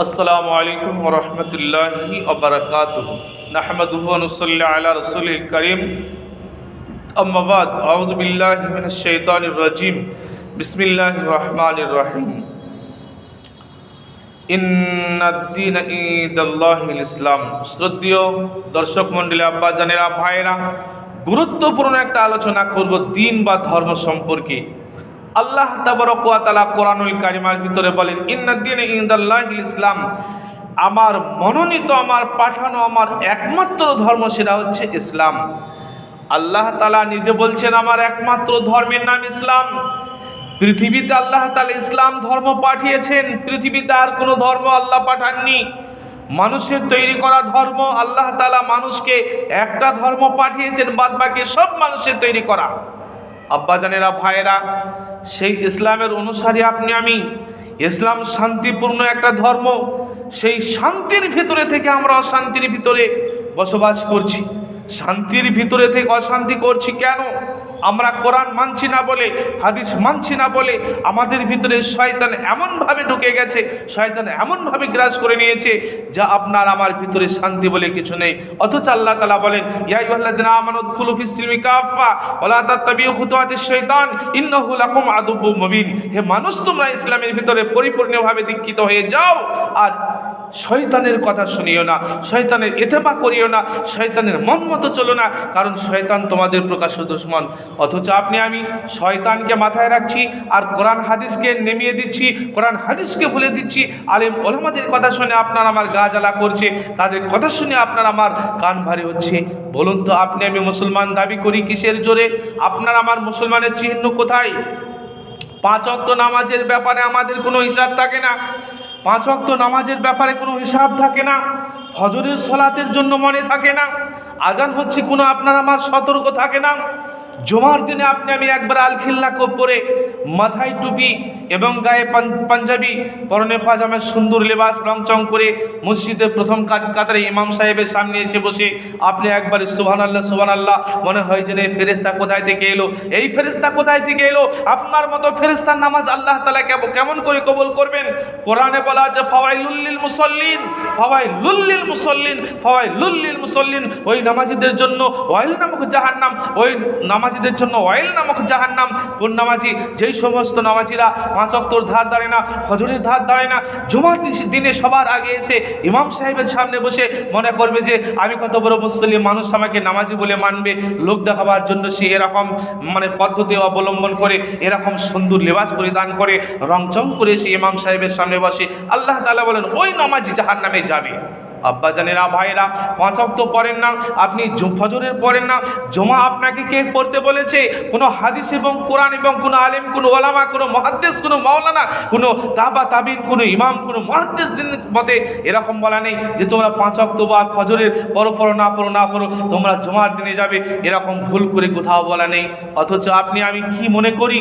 আসসালামু আলাইকুম রহমতুল্লাহি অবরাকাত নাহমদুবনসল্লা আলা রসুল করিম। আম্মাবাদ আউদুবিল্লাহমিন শৈতান রাজিম। বিসমিল্লাহ রহমান রহিম। ইন্দিন ঈদ আল্লাহ ইসলাম। শ্রদ্ধীয় দর্শক মণ্ডলী, আব্বা জানেরা ভাইরা গুরুত্বপূর্ণ একটা আলোচনা করব দিন বা ধর্ম সম্পর্কে। আল্লাহ তাবরকালা কোরআনুল কারিমার ভিতরে বলেন ইন্নাদ্দিন ইন্দাল্লাহ ইসলাম। আমার মনোনীত, আমার পাঠানো, আমার একমাত্র ধর্ম সেটা হচ্ছে ইসলাম। আল্লাহ তালা নিজে বলছেন, আমার একমাত্র ধর্মের নাম ইসলাম। পৃথিবীতে আল্লাহ তালা ইসলাম ধর্ম পাঠিয়েছেন, পৃথিবীতে আর কোনো ধর্ম আল্লাহ পাঠাননি। মানুষের তৈরি করা ধর্ম, আল্লাহ তালা মানুষকে একটা ধর্ম পাঠিয়েছেন বাদ বাকি সব মানুষের তৈরি করা। আব্বাজানেরা, ভাইয়েরা, সেই ইসলামের অনুসারী আপনি, আমি। ইসলাম শান্তিপূর্ণ একটা ধর্ম। সেই শান্তির ভিতরে থেকে আমরা অশান্তির ভিতরে বসবাস করছি। শান্তির ভিতরে থেকে অশান্তি করছি কেন? আমরা কোরআন মানছি না বলে, হাদিস মানছি না বলে আমাদের ভিতরে শয়তান এমনভাবে ঢুকে গেছে, শয়তান এমনভাবে গ্রাস করে নিয়েছে যা আপনার আমার ভিতরে শান্তি বলে কিছু নেই। অথচ আল্লাহ তালা বলেন ইয়াইহাল্লাদিন আমানত খুলুফি সিলমি কাফা ওলা তাত্তাবিউ খুতুয়াতিশ শয়তান ইন্নাহু লাকুম আদুব্বু মুবিন। হে মানুষ, তোমরা ইসলামের ভিতরে পরিপূর্ণভাবে দীক্ষিত হয়ে যাও আর শয়তানের কথা শুনিও না, শয়তানের এতেপা করিও না, শয়তানের মন মতো চলো না, কারণ শয়তান তোমাদের প্রকাশ্য দুশ্মন। অথচ আপনি, আমি শয়তানকে মাথায় রাখছি আর কোরআন হাদিসকে নেমিয়ে দিচ্ছি, কোরআন হাদিসকে ভুলে দিচ্ছি। আলেম ওলামাদের কথা শুনে আপনার আমার গা জ্বালা করছে, তাদের কথা শুনে আপনার আমার কান ভারী হচ্ছে। বলুন তো, আপনি, আমি মুসলমান দাবি করি কিসের জোরে? আপনার আমার মুসলমানের চিহ্ন কোথায়? পাঁচ অক্ত নামাজের ব্যাপারে আমাদের কোনো হিসাব থাকে না। পাঁচ অক্ত নামাজের ব্যাপারে কোনো হিসাব থাকে না, হজরের সলাতের জন্য মনে থাকে না, আজান হচ্ছে কোনো আপনার আমার সতর্ক থাকে না। জমার দিনে আপনি আমি একবার আলখিল্লা কোপ পরে মাথায় টুপি এবং গায়ে পাঞ্জাবি পরনে পাজামের সুন্দর লেবাস, রংচং করে মসজিদের প্রথম কাতারে ইমাম সাহেবের সামনে এসে বসে আপনি একবার সুবহান আল্লাহ সুবহান আল্লাহ মনে হয় যে এই ফেরেস্তা কোথায় থেকে এলো? এই ফেরেস্তা কোথায় থেকে এলো? আপনার মতো ফেরেস্তার নামাজ আল্লাহ তালা কেমন করে কবল করবেন? কোরআনে বলা আছে ফাওয়াই লুল্লিল মুসল্লিন ফাওয়াই লুল্লিল মুসল্লিন ফাওয়াই লুল্লিল মুসল্লিন। ওই নামাজিদের জন্য ওয়াইল নামক জাহান্নাম, ওই নামাজিদের জন্য ওয়াইল নামক জাহান্নাম। কোন নামাজি? যেই সমস্ত নামাজিরা পাঁচ অক্তর ধার দাঁড়ে না, ফজরের ধার দাঁড়ে না। জুমার দিনে সবার আগে এসে ইমাম সাহেবের সামনে বসে মনে করবে যে, আমি কত বড় মুসলিম মানুষ, আমাকে নামাজি বলে মানবে। লোক দেখাবার জন্য সে এরকম মানে পদ্ধতি অবলম্বন করে, এরকম সুন্দর লেবাস পরিধান করে, রংচং করে সে ইমাম সাহেবের সামনে বসে। আল্লাহ তালা বলেন, ওই নামাজি জাহান নামে যাবে। আব্বাজানেরা ভাইরা পাঁচ অক্ত পড়েন না, আপনি ফজরের পড়েন না, জমা আপনাকে কে পড়তে বলেছে? কোনো হাদিস এবং কোরআন এবং কোনো আলেম, কোনো ওলামা, কোনো মহাদ্দেশ কোনো মাওলানা, কোনো তাবা তাবিন, কোনো ইমাম, কোনো মহাদ্দেশ দিন মতে এরকম বলা নেই যে তোমরা পাঁচ অক্ত বা ফজরের পড়ো পড়ো, না পড়ো না পড়ো, তোমরা জমার দিনে যাবে, এরকম ভুল করে কোথাও বলা নেই। অথচ আপনি, আমি কি মনে করি?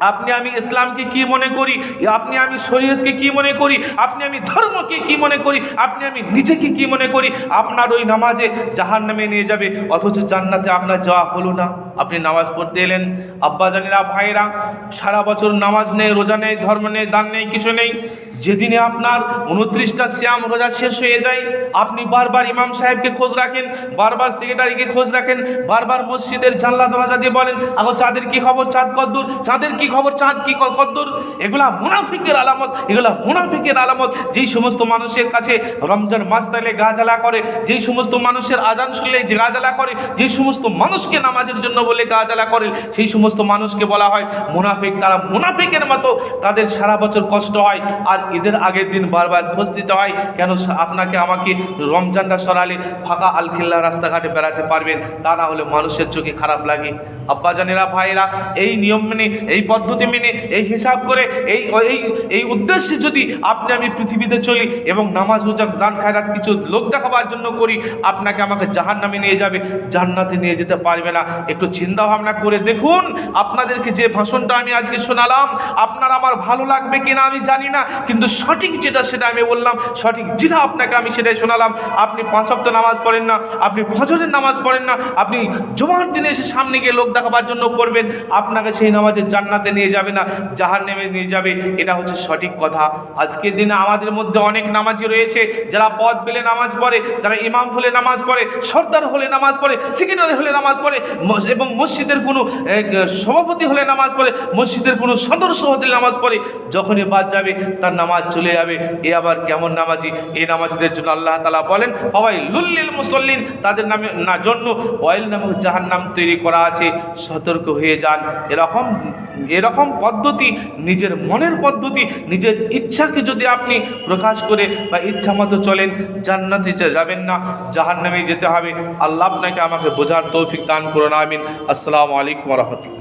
আপনি আমি ইসলামকে কি মনে করি? আপনি আমি শরীয়তকে কি মনে করি? আপনি আমি ধর্মকে কি মনে করি? আপনি আমি নিজেকে কি মনে করি? আপনার ওই নামাজে জাহান নামে নিয়ে যাবে, অথচ জান্নাতে আপনার যাওয়া হলো না। আপনি নামাজ পড়তে এলেন। আব্বা জানিরা ভাইরা সারা বছর নামাজ নেই, রোজা নেই, ধর্ম নেই, দান নেই, কিছু নেই। যেদিনে আপনার উনত্রিশটা শ্যাম রোজা শেষ হয়ে যায়, আপনি বারবার ইমাম সাহেবকে খোঁজ রাখেন, বারবার সেক্রেটারিকে খোঁজ রাখেন, বারবার মসজিদের জানলা দরজা দিয়ে বলেন, আগো চাঁদের কি খবর? চাঁদ কদ্দূর চাঁদের কি খবর চাঁদ, কি কদ্দূর? এগুলা মুনাফিকের আলামত, এগুলা মুনাফিকের আলামত। যেই সমস্ত মানুষের কাছে রমজান মাস তাইলে গা জ্বালা করে, যেই সমস্ত মানুষের আজান শুনলে যে গা জ্বালা করে, যেই সমস্ত মানুষকে নামাজের জন্য বলে গা জ্বালা করে, সেই সমস্ত মানুষকে বলা হয় মুনাফিক। তারা মুনাফিকের মতো, তাদের সারা বছর কষ্ট হয়, আর ঈদের আগের দিন বারবার খোঁজ দিতে হয়, কেন আপনাকে আমাকে রমজানটা সরালে ফাঁকা আলখিল্লা রাস্তাঘাটে বেড়াতে পারবেন? তা না হলে মানুষের চোখে খারাপ লাগে। আব্বাজানেরা ভাইরা এই নিয়ম মেনে, এই পদ্ধতি মেনে, এই হিসাব করে, এই এই এই উদ্দেশ্যে যদি আপনি আমি পৃথিবীতে চলি এবং নামাজ, রোজা, দান, খায়রাত কিছু লোক দেখাবার জন্য করি, আপনাকে আমাকে জাহান নামে নিয়ে যাবে, জান্নাতে নিয়ে যেতে পারবে না। একটু চিন্তা ভাবনা করে দেখুন, আপনাদেরকে যে ভাষণটা আমি আজকে শোনালাম, আপনার আমার ভালো লাগবে কিনা আমি জানি না, কিন্তু সঠিক যেটা সেটা আমি বললাম, সঠিক যেটা আপনাকে আমি সেটাই শোনালাম। আপনি পাঁচ সপ্তাহ নামাজ পড়েন না, আপনি ফজরের নামাজ পড়েন না, আপনি জমার দিনে এসে সামনে গিয়ে লোক দেখাবার জন্য পড়বেন আপনাকে সেই নামাজের জান্নাত জান্নাতে নিয়ে যাবে না জাহান নেমে নিয়ে যাবে, এটা হচ্ছে সঠিক কথা। আজকের দিনে আমাদের মধ্যে অনেক নামাজি রয়েছে, যারা পদ পেলে নামাজ পড়ে, যারা ইমাম হলে নামাজ পড়ে, সর্দার হলে নামাজ পড়ে সেক্রেটারি হলে নামাজ পড়ে এবং মসজিদের কোনো সভাপতি হলে নামাজ পড়ে, মসজিদের কোনো সদস্য হতে নামাজ পড়ে, যখনই বাদ যাবে, তার নামাজ চলে যাবে। এ আবার কেমন নামাজি? এই নামাজিদের জন্য আল্লাহ তালা বলেন সবাই লুল্লিল মুসল্লিন, তাদের নামে, না, জন্য, ওয়াইল নামক জাহান নাম তৈরি করা আছে, সতর্ক হয়ে যান। এরকম এরকম পদ্ধতি, নিজের মনের পদ্ধতি, নিজের ইচ্ছাকে যদি আপনি প্রকাশ করে বা ইচ্ছা মতো চলেন, জান্নাতে যাবেন না জাহান নামে যেতে হবে। আল্লাহ আপনাকে আমাকে বোঝার তৌফিক দান করুন, আমিন। আসসালামু আলাইকুম রহমতুল্লাহ।